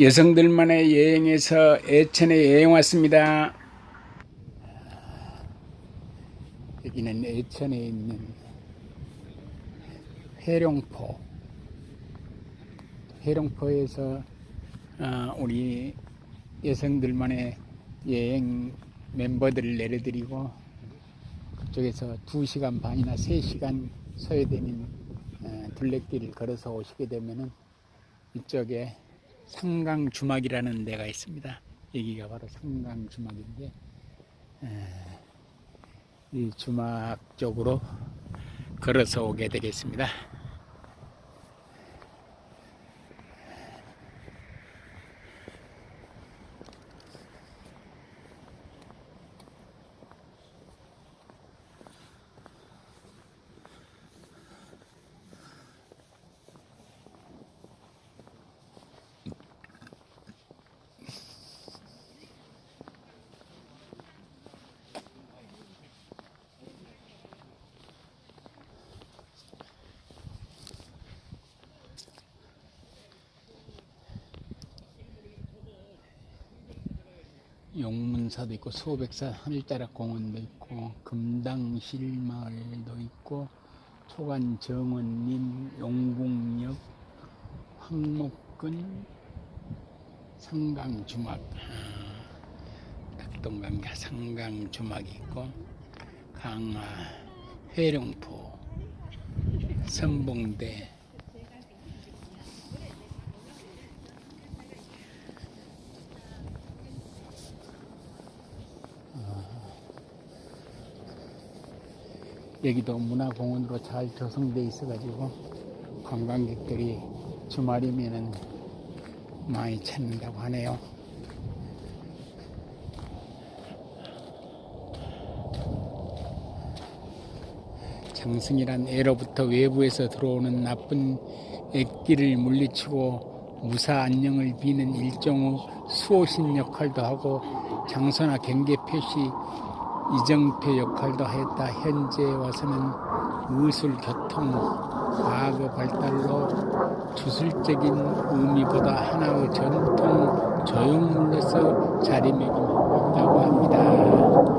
여성들만의 여행에서 애천에 여행 왔습니다. 여기는 애천에 있는 회룡포. 회룡포에서 아, 우리 여성들만의 여행 멤버들을 내려드리고 그쪽에서 2시간 반이나 3시간 소요되는 어, 둘레길을 걸어서 오시게 되면은 이쪽에 상강 주막이라는 데가 있습니다. 여기가 바로 상강 주막인데 에, 이 주막 쪽으로 걸어서 오게 되겠습니다. 용문사도 있고 소백사 하늘자락 공원도 있고 금당실 마을도 있고 초간 정원림 용궁역 황목근 상강주막. 아, 닭동강가 상강주막이 있고 강화 회룡포 선봉대 여기도 문화공원으로 잘 조성돼 있어가지고 관광객들이 주말이면은 많이 찾는다고 하네요. 장승이란 애로부터 외부에서 들어오는 나쁜 액기를 물리치고 무사 안녕을 비는 일종의 수호신 역할도 하고 장소나 경계 표시 이정표 역할도 하였다. 현재 와서는 의술, 교통, 과거 발달로 주술적인 의미보다 하나의 전통 조형물로서 자리매김하고 있다고 합니다.